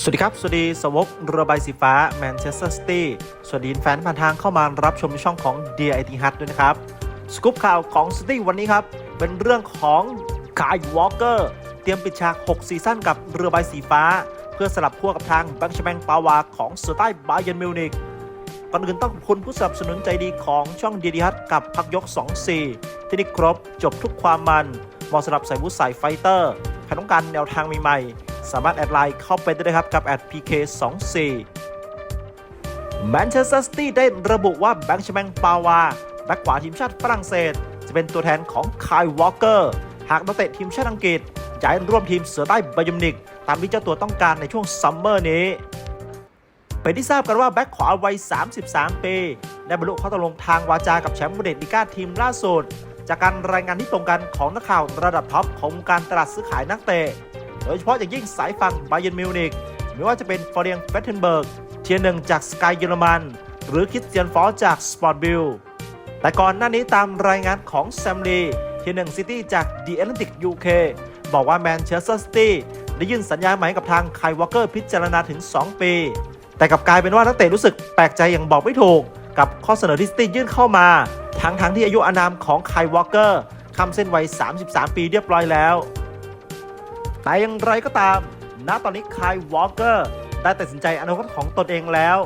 สวัสดีครับ สวัสดีสวกเรือใบสีฟ้าแมนเชสเตอร์ซิตี้สวัสดีแฟนผ่านทางเข้ามารับชมช่องของ DIT Hut ด้วยนะครับ สกู๊ปข่าวของซิตี้วันนี้ครับ เป็นเรื่องของกายวอล์เกอร์เตรียมปิดฉาก 6 ซีซั่นกับเรือใบสีฟ้า เพื่อสลับขั้วกับทางแบังชแมงปาวาของเซอร์ใต้บาเยนมิวนิกก่อนอื่นต้องขอบคุณผู้สนับสนุนใจดีของช่อง DIT Hut กับพักยก 2 4 ที่นี่ครบจบทุกความมันเหมาะสำหรับใส่บูสายไฟเตอร์ใครต้องการแนวทางใหม่ๆ สามารถแอดไลน์เข้าไปได้เลยครับกับแอด PK24 แมนเชสเตอร์ซิตี้ได้ระบุว่าแบงค์ชแมงปาวาแบ็กขวาทีมชาติฝรั่งเศส จะเป็นตัวแทนของคายวอลเกอร์ หากนักเตะทีมชาติอังกฤษย้ายร่วมทีมเสือใต้บายูมนิก ตามที่เจ้าตัวต้องการในช่วงซัมเมอร์นี้เป็นที่ทราบกันว่าแบ็กขวาวัย 33 ปี ได้บรรลุข้อตกลงทางวาจากับแชมป์บูเดสลิก้าทีมล่าสุด จากการรายงานที่ตรงกันของนักข่าวระดับท็อปของวงการตลาดซื้อขายนักเตะ โดยเฉพาะอย่างยิ่งสายฝั่งบาเยนมิวนิกไม่ว่าจะเป็นฟอร์เรียงเฟตเทนเบิร์กเทียหนึ่งจากสกายเยอรมัน หรือคริสเตียนฟอร์จากสปอร์ตบิลแต่ก่อนหน้านี้ตามรายงานของแซมลีเทียหนึ่งซิตี้จากดีแอตแลนติกยูเคบอกว่าแมนเชสเตอร์ซิตี้ได้ยื่นสัญญาใหม่กับทางไควอเกอร์พิจารณาถึง 2 ปี แต่กลับกลายเป็นว่านักเตะรู้สึกแปลกใจอย่างบอกไม่ถูก กับข้อเสนอที่ซิตี้ยื่นเข้ามา ทั้งทั้งๆที่อายุอานามของไควอเกอร์คำเส้นวัย 33 ปีเรียบร้อยแล้ว แต่อย่างไรก็ตาม ณ ตอนนี้คายวอลเกอร์ได้ตัดสินใจอนาคตของตนเองแล้ว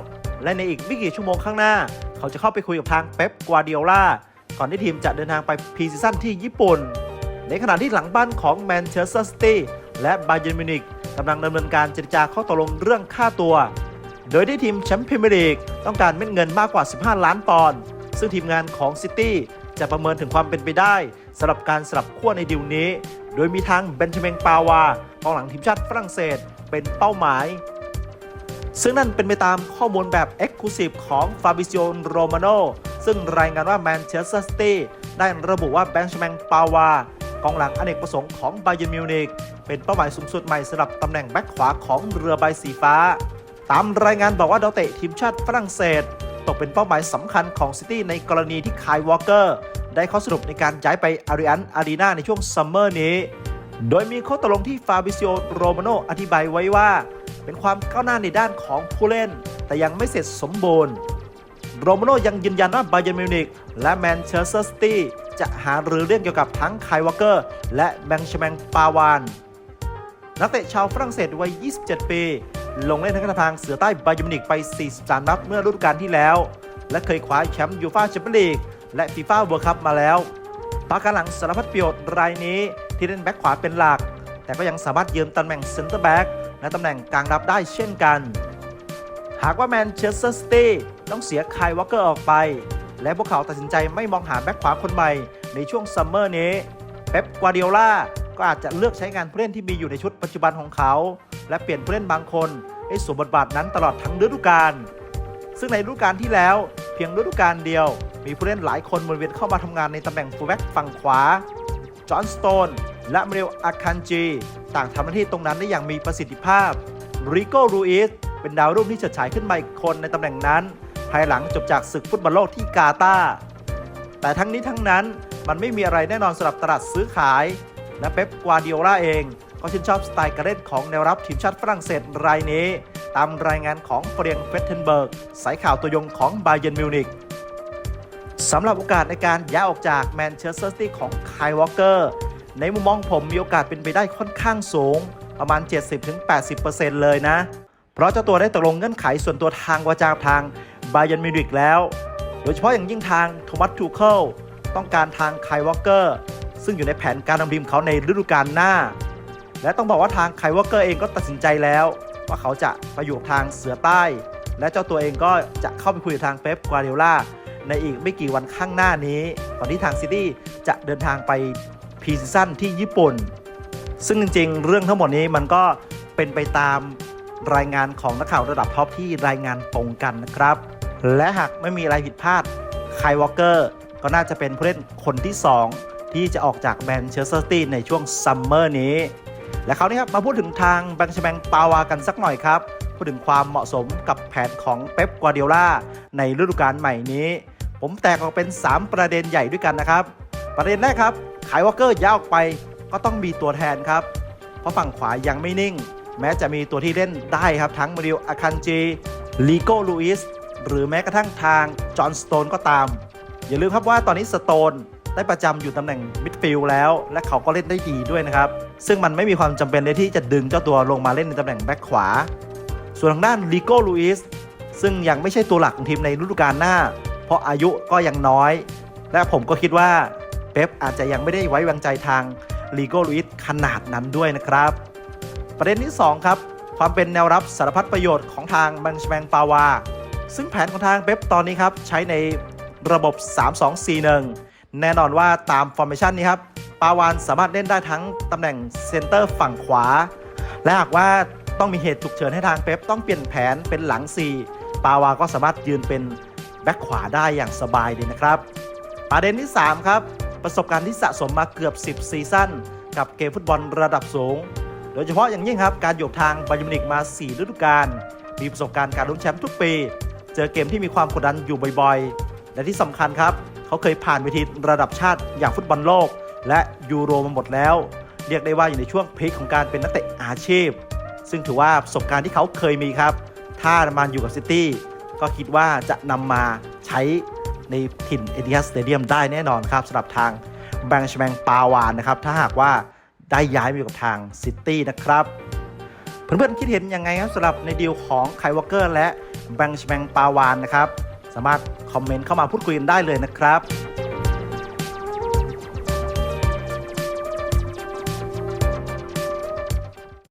และในอีกไม่กี่ชั่วโมงข้างหน้า เขาจะเข้าไปคุยกับทางเป๊ปกัวเดียล่าก่อนที่ทีมจะเดินทางไปพรีซีซั่นที่ญี่ปุ่น ในขณะที่หลังบ้านของแมนเชสเตอร์ซิตี้และบาเย r n มิวนิกกำลังดำเนินการเจรจาข้อตกลงเรื่องค่าตัว โดยที่ทีมแชมป์พรีเมียร์ลีกต้องการเม็ดเงินมากกว่า 15 ล้านปอนด์ ซึ่งทีมงานของซิตี้ จะประเมินถึงความเป็นไปได้สำหรับการสลับขั้วในดิวนี้ โดยมีทางเบนจามินปาวากองหลังทีมชาติฝรั่งเศสเป็นเป้าหมาย ซึ่งนั่นเป็นไปตามข้อมูลแบบ e x c l u s i v e ของฟาบิซิโอโรมาโนซึ่งรายงานว่าแมนเชสเตอร์ซิตี้ได้ระบุว่าเบนจามินปาวากองหลังอเนกประสงค์ของบาเย r n มิวนิกเป็นเป้าหมายสูงสุดใหม่สำหรับตำแหน่งแบ็คขวาของเรือใบสีฟ้า ตามรายงานบอกว่าดาวเตะทีมชาติฝรั่งเศส ตกเป็นเป้าหมายสำคัญของซิตี้ในกรณีที่คายวอลเกอร์ได้ข้อสรุปในการย้ายไปอาริอันอารีนาในช่วงซัมเมอร์นี้ โดยมีข้อตกลงที่ฟาบิซิโอโรมาโนอธิบายไว้ว่า เป็นความก้าวหน้าในด้านของผู้เล่น แต่ยังไม่เสร็จสมบูรณ์ โรมาโนยังยืนยันว่าบาเย r n มิวนิกและแมนเชสเตอร์ซิตี้จะหารือเรื่องเกี่ยวกับทั้งคายวอลเกอร์ และแบงชแมงปาวาน นักเตะชาวฝรั่งเศสวัย 27 ปี ลงเล่นทั้งกระทางเสือใต้บาเยมินิกไป 43 นัดเมื่อฤดูกาลที่แล้ว และเคยคว้าแชมป์ยูฟ่าแชมเปี้ยนลีกและฟีฟ่าเวิร์คัพมาแล้วปากกาหลังสารพัดประโยชน์รายนี้ที่เล่นแบ็คขวาเป็นหลัก แต่ก็ยังสามารถยืมตำแหน่งเซนเตอร์แบ็กและตำแหน่งกลางรับได้เช่นกัน หากว่าแมนเชสเตอร์ซิตี้ต้องเสียคายวอลเกอร์ออกไป และพวกเขาตัดสินใจไม่มองหาแบ็คขวาคนใหม่ในช่วงซัมเมอร์นี้เป๊ปกวาเดียล่า ก็อาจจะเลือกใช้งานผู้เล่นที่มีอยู่ในชุดปัจจุบันของเขา และเปลี่ยนผู้เล่นบางคนให้สวมบทบาทนั้นตลอดทั้งฤดูกาลซึ่งในฤดูกาลที่แล้วเพียงฤดูกาลเดียว มีผู้เล่นหลายคนหมุนเวียนเข้ามาทำงานในตำแหน่งฟูลแบ็กฝั่งขวา จอห์นสโตน และเมเรลอาคันจี ต่างทำหน้าที่ตรงนั้นได้อย่างมีประสิทธิภาพริโกรูอิสเป็นดาวรุ่งที่เฉิดฉายขึ้นมาอีกคนในตำแหน่งนั้น ภายหลังจบจากศึกฟุตบอลโลกที่กาตาร์แต่ทั้งนี้ทั้งนั้นมันไม่มีอะไรแน่นอนสำหรับตลาดซื้อขาย และเป๊ปกวาเดียล่าเอง ก็ชื่นชอบสไตล์การเล่นของแนวรับทีมชาติฝรั่งเศสรายนี้ ตามรายงานของเฟรียงเฟตเทนเบิร์ก สายข่าวตัวยงของบาเย r n มิวนิกสำหรับโอกาสในการย้ายออกจากแมนเชสเตอร์ซิตี้ของไคยวอลเกอร์ในมุมมองผมมีโอกาสเป็นไปได้ค่อนข้างสูง ประมาณ 70-80%เลยนะ เพราะเจ้าตัวได้ตกลงเงื่อนไขส่วนตัวทางวาจากทางบาเย r n มิวนิกแล้ว โดยเฉพาะอย่างยิ่งทางโทมัสทูเคิลต้องการทางไคยวอลเกอร์ ซึ่งอยู่ในแผนการนำทีมเขาในฤดูกาลหน้า และต้องบอกว่าทางไควอเกอร์เองก็ตัดสินใจแล้ว ว่าเขาจะไปอยู่ทางเสือใต้ และเจ้าตัวเองก็จะเข้าไปคุยกับทางเป๊ปกวาเดล่าในอีกไม่กี่วันข้างหน้านี้ก่อนที่ทางซิตี้จะเดินทางไปพรีซีซั่นที่ญี่ปุ่น ซึ่งจริงๆ เรื่องทั้งหมดนี้มันก็เป็นไปตามรายงานของนักข่าวระดับท็อปที่รายงานตรงกันนะครับ และหากไม่มีอะไรผิดพลาดไควอเกอร์ก็น่าจะเป็นผู้เล่นคนที่ 2 ที่จะออกจากแมนเชสเตอร์ซิตี้ในช่วงซัมเมอร์นี้ และคราวนี้ครับมาพูดถึงทางแบงค์ชแมงปาวากันสักหน่อยครับ พูดถึงความเหมาะสมกับแผนของเป๊ปกวาเดียล่าในฤดูกาลใหม่นี้ ผมแตกออกเป็น 3 ประเด็นใหญ่ด้วยกันนะครับ ประเด็นแรกครับ ขายวอลเกอร์ย้ายออกไปก็ต้องมีตัวแทนครับ เพราะฝั่งขวายังไม่นิ่ง แม้จะมีตัวที่เล่นได้ครับทั้งมาริโออาคันจีลีโก้ลูอิสหรือแม้กระทั่งทางจอห์นสโตนก็ตาม อย่าลืมครับว่าตอนนี้สโตน ได้ประจำอยู่ตำแหน่งมิดฟิลด์แล้ว และเขาก็เล่นได้ดีด้วยนะครับ ซึ่งมันไม่มีความจำเป็นเลยที่จะดึงเจ้าตัวลงมาเล่นในตำแหน่งแบ็คขวา ส่วนทางด้านลีโก้ลูอิสซึ่งยังไม่ใช่ตัวหลักของทีมในฤดูกาลหน้า เพราะอายุก็ยังน้อย และผมก็คิดว่าเป๊ปอาจจะยังไม่ได้ไว้วางใจทางลีโก้ลูอิสขนาดนั้นด้วยนะครับประเด็นที่ 2 ครับ ความเป็นแนวรับสารพัดประโยชน์ของทางบังชแมงปาวา ซึ่งแผนของทางเป๊ปตอนนี้ครับ ใช้ในระบบ 3-2-4-1 แน่นอนว่าตามฟอร์เมชันนี้ครับปาวานสามารถเล่นได้ทั้งตำแหน่งเซนเตอร์ฝั่งขวา และหากว่าต้องมีเหตุฉุกเฉินให้ทางเป๊ปต้องเปลี่ยนแผนเป็นหลัง 4 ปาวาก็สามารถยืนเป็นแบ็คขวาได้อย่างสบายเลยนะครับประเด็นที่ 3 ครับ ประสบการณ์ที่สะสมมาเกือบ 10 ซีซั่นกับเกมฟุตบอลระดับสูง โดยเฉพาะอย่างยิ่งครับ การอยู่ทางบายมินิกมา 4 ฤดูกาลมีประสบการณ์การลุ้นแชมป์ทุกปี เจอเกมที่มีความกดดันอยู่บ่อยๆ และที่สำคัญครับ เขาเคยผ่านเวทีระดับชาติอย่างฟุตบอลโลก และยูโรมาหมดแล้ว เรียกได้ว่าอยู่ในช่วงพีคของการเป็นนักเตะอาชีพ ซึ่งถือว่าประสบการณ์ที่เขาเคยมีครับ ถ้ามาอยู่กับซิตี้ก็คิดว่าจะนำมาใช้ในถิ่นเอ i ิ a สเตเดียมได้แน่นอนครับสำหรับทางแบงชแมงปาวานนะครับ ถ้าหากว่าได้ย้ายมาอยู่กับทางซิตี้นะครับ เพื่อนๆคิดเห็นยังไงครับสำหรับในดีลของไคลวอเกอร์และแบงชแมงปาวานนะครับามารถคอมเมนต์เข้ามาพูดคุยกันได้เลยนะครับ